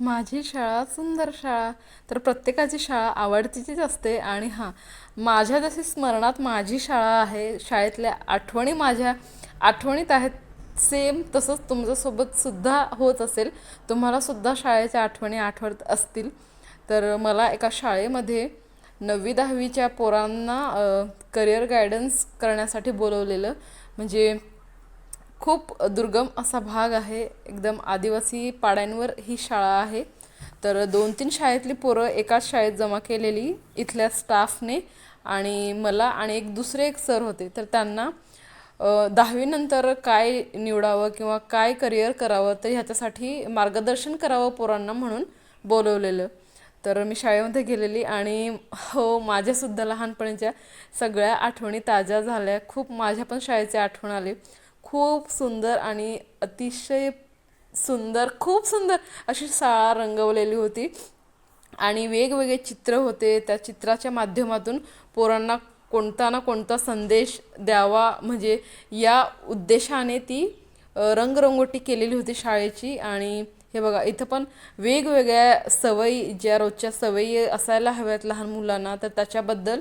माझी शाळा सुंदर शाळा. तर प्रत्येकाची शाळा आवडतीचीच असते. आणि हां माझ्या जशी स्मरणात माझी शाळा आहे शाळेतल्या आठवणी माझ्या आठवणीत आहेत. सेम तसंच तुमच्यासोबतसुद्धा होत असेल. तुम्हालासुद्धा शाळेच्या आठवणी आठवत असतील. तर मला एका शाळेमध्ये नववी दहावीच्या पोरांना करिअर गायडन्स करण्यासाठी बोलवलेलं. म्हणजे खूप दुर्गम असा भाग आहे. एकदम आदिवासी पाड्यांवर ही शाळा आहे. तर दोन तीन शाळेतली पोरं एकाच शाळेत जमा केलेली इथल्या स्टाफने आणि मला आणि एक दुसरे एक सर होते. तर त्यांना दहावीनंतर काय निवडावं किंवा काय करिअर करावं तर ह्याच्यासाठी मार्गदर्शन करावं पोरांना म्हणून बोलवलेलं. तर मी शाळेमध्ये गेलेली आणि हो माझ्यासुद्धा लहानपणीच्या सगळ्या आठवणी ताज्या झाल्या. खूप माझ्या पण शाळेचे आठवण आले. खूप सुंदर आणि अतिशय सुंदर खूप सुंदर अशी शाळा रंगवलेली होती. आणि वेगवेगळे चित्र होते. त्या चित्राच्या माध्यमातून पोरांना कोणता ना कोणता संदेश द्यावा. म्हणजे या उद्देशाने ती रंगरंगोटी केलेली होती शाळेची. आणि हे बघा इथं पण वेगवेगळ्या सवयी ज्या रोजच्या सवयी असायला हव्यात लहान मुलांना तर त्याच्याबद्दल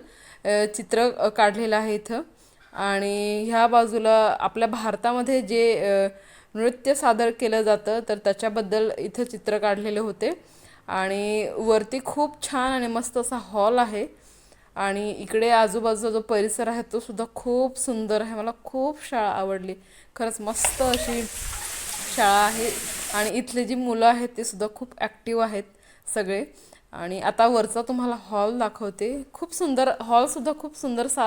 चित्र काढलेलं आहे इथं. आणि ह्या बाजूला आपल्या भारतामध्ये जे नृत्य सादर केलं जातं तर त्याच्याबद्दल इथं चित्र काढलेले होते. आणि वरती खूप छान आणि मस्त असा हॉल आहे. आणि इकडे आजूबाजूचा जो परिसर आहे तो सुद्धा खूप सुंदर आहे. मला खूप शाळा आवडली. खरंच मस्त अशी शाळा आहे. आणि इथले जी मुलं आहेत ते सुद्धा खूप ॲक्टिव्ह आहेत सगळे. आणि आता वरचा तुम्हाला हॉल दाखवते. खूप सुंदर हॉलसुद्धा खूप सुंदर सा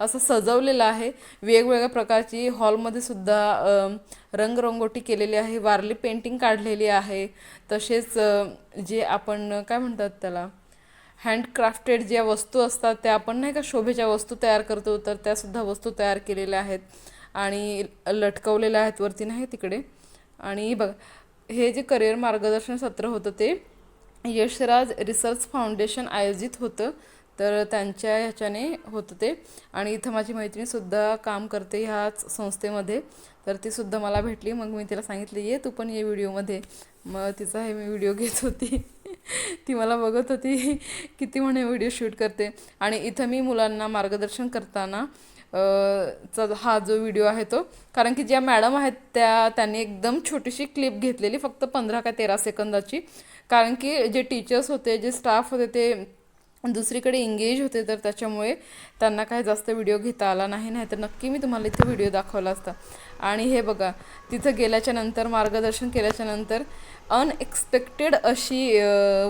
असं सजवलेलं आहे. वेगवेगळ्या प्रकारची हॉलमध्ये सुद्धा रंगरंगोटी केलेली आहे. वारली पेंटिंग काढलेली आहे. तसेच जे आपण काय म्हणतात त्याला हँडक्राफ्टेड ज्या वस्तू असतात त्या आपण नाही का शोभेच्या वस्तू तयार करतो तर त्यासुद्धा वस्तू तयार केलेल्या आहेत. आणि लटकवलेल्या आहेत वरती नाही तिकडे. आणि बघ हे जे करिअर मार्गदर्शन सत्र होतं ते यशराज रिसर्च फाउंडेशन आयोजित होतं. तर त्यांच्या ह्याच्याने होतं ते. आणि इथं माझी मैत्रिणीसुद्धा काम करते ह्याच संस्थेमध्ये. तर तीसुद्धा मला भेटली. मग मी तिला सांगितले ये तू पण ये व्हिडिओमध्ये. मग तिचा हे मी व्हिडिओ घेत होती. ती मला बघत होती किती म्हणे व्हिडिओ शूट करते. आणि इथं मी मुलांना मार्गदर्शन करताना चा हा जो व्हिडिओ आहे तो. कारण की ज्या मॅडम आहेत त्या त्यांनी एकदम छोटीशी क्लिप घेतलेली फक्त पंधरा का तेरा सेकंदाची. कारण की जे टीचर्स होते जे स्टाफ होते ते दुसरीकडे एंगेज होते तर त्याच्यामुळे त्यांना काही जास्त व्हिडिओ घेता आला नाही. नाही तर नक्की मी तुम्हाला इथं व्हिडिओ दाखवला असता. आणि हे बघा तिथं गेल्याच्यानंतर मार्गदर्शन केल्याच्यानंतर अनएक्सपेक्टेड अशी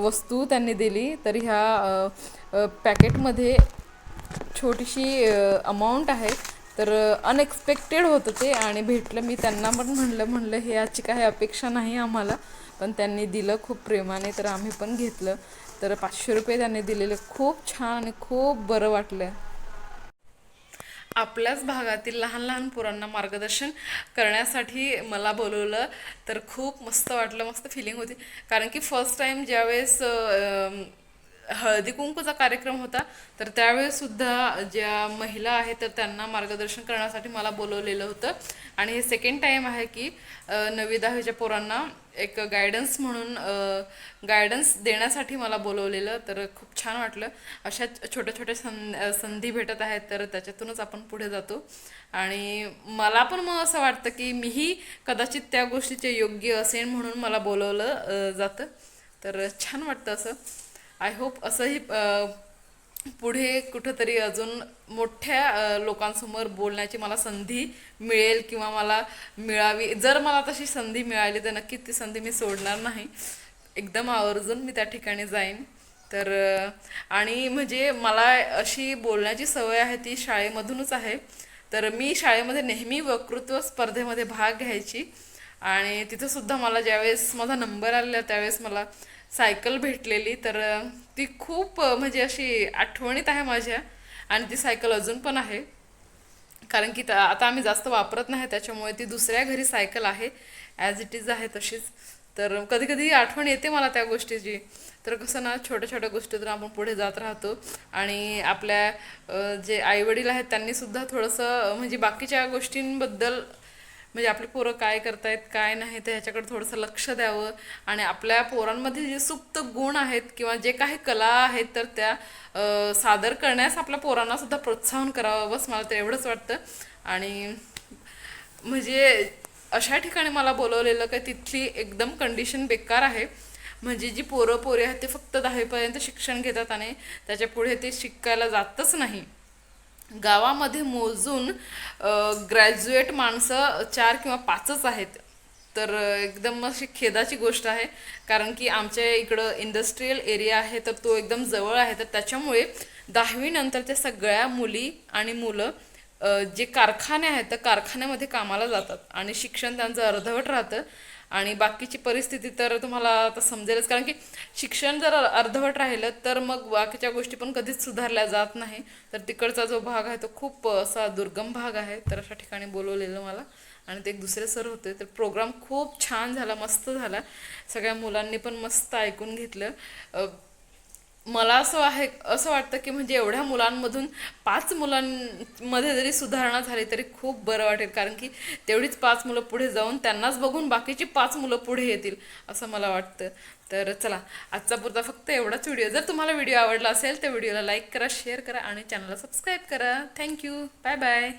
वस्तू त्यांनी दिली. तर ह्या पॅकेटमध्ये छोटीशी अमाऊंट आहे. तर अनएक्सपेक्टेड होतं ते आणि भेटलं. मी त्यांना पण म्हणलं म्हणलं हे याची काही अपेक्षा नाही आम्हाला. पण त्यांनी दिलं खूप प्रेमाने तर आम्ही पण घेतलं. तर पाचशे रुपये त्यांनी दिलेले. खूप छान आणि खूप बरं वाटलं. आपल्याच भागातील लहान लहान पोरांना मार्गदर्शन करण्यासाठी मला बोलवलं तर खूप मस्त वाटलं मस्त फिलिंग होती. कारण की फर्स्ट टाईम ज्यावेळेस हळदी कुंकूचा कार्यक्रम होता. तर त्यावेळेस सुद्धा ज्या महिला आहेत तर त्यांना मार्गदर्शन करण्यासाठी मला बोलवलेलं होतं. आणि हे सेकंड टाईम आहे की नवी दहावीच्या पोरांना एक गायडन्स म्हणून गायडन्स देण्यासाठी मला बोलवलेलं. तर खूप छान वाटलं. अशा छोट्या छोट्या सं संधी भेटत आहेत तर त्याच्यातूनच आपण पुढे जातो. आणि मला पण मग असं वाटतं की मीही कदाचित त्या गोष्टीचे योग्य असेल म्हणून मला बोलवलं जातं. तर छान वाटतं असं. आय होप असंही पुढे कुठंतरी अजून मोठ्या लोकांसमोर बोलण्याची मला संधी मिळेल किंवा मला मिळावी. जर मला तशी संधी मिळाली तर नक्कीच ती संधी मी सोडणार नाही. एकदम आवर्जून मी त्या ठिकाणी जाईन. तर आणि म्हणजे मला अशी बोलण्याची सवय आहे ती शाळेमधूनच आहे. तर मी शाळेमध्ये नेहमी वक्तृत्व स्पर्धेमध्ये भाग घ्यायची. आणि तिथंसुद्धा मला ज्यावेळेस माझा नंबर आलेला त्यावेळेस मला सायकल भेटलेली तर ती खूप म्हणजे अशी आठवणीत आहे माझ्या आणि ती सायकल अजून पण आहे. कारण की तर आता आम्ही जास्त वापरत नाही त्याच्यामुळे ती दुसऱ्या घरी सायकल आहे ॲज इट इज आहे तशीच. तर कधी कधी आठवण येते मला त्या गोष्टीची. तर कसं ना छोट्या छोट्या गोष्टीतून आपण पुढे जात राहतो आणि आपल्या जे आईवडील आहेत त्यांनीसुद्धा थोडंसं म्हणजे बाकीच्या गोष्टींबद्दल म्हणजे आपली पोरं काय करतायत काय नाही ते ह्याच्याकडे थोडंसं लक्ष द्यावं. आणि आपल्या पोरांमध्ये जे सुप्त गुण आहेत किंवा जे काही कला आहेत तर त्या सादर करण्यास आपल्या पोरांना सुद्धा प्रोत्साहन करावं बस मला तर एवढंच वाटतं. आणि म्हणजे अशा ठिकाणी मला बोलवलेलं का तिथली एकदम कंडिशन बेकार आहे. म्हणजे जी पोरं पोरे आहेत ते फक्त दहावीपर्यंत शिक्षण घेतात आणि त्याच्या पुढे ते शिकायला जातच नाही. गावामध्ये मोजून ग्रॅज्युएट माणसं चार किंवा पाचच आहेत. तर एकदम अशी खेदाची गोष्ट आहे. कारण की आमच्या इकडं इंडस्ट्रीयल एरिया आहे तर तो एकदम जवळ आहे. तर त्याच्यामुळे दहावीनंतरच्या सगळ्या मुली आणि मुलं जे कारखाने आहेत त्या कारखान्यामध्ये कामाला जातात. आणि शिक्षण त्यांचं अर्धवट राहतं. आणि बाकीची परिस्थिती तर तुम्हाला आता समजेलच. कारण की शिक्षण जर अर्धवट राहिलं तर मग बाकीच्या गोष्टी पण कधीच सुधारल्या जात नाही. तर तिकडचा जो भाग आहे तो खूप असा दुर्गम भाग आहे. तर अशा ठिकाणी बोलवलेलं मला. आणि ते एक दुसरे सर होते. तर प्रोग्राम खूप छान झाला मस्त झाला. सगळ्या मुलांनी पण मस्त ऐकून घेतलं. मला असं आहे असं वाटतं की म्हणजे एवढ्या मुलांमधून पाच मुलांमध्ये जरी सुधारणा झाली तरी खूप बरं वाटेल. कारण की तेवढीच पाच मुलं पुढे जाऊन त्यांनाच बघून बाकीची पाच मुलं पुढे येतील असं मला वाटतं. तर चला आजचा पुरता फक्त एवढाच व्हिडिओ. जर तुम्हाला व्हिडिओ आवडला असेल तर व्हिडिओला लाईक करा शेअर करा आणि चॅनलला सबस्क्राईब करा. Thank you. Bye bye.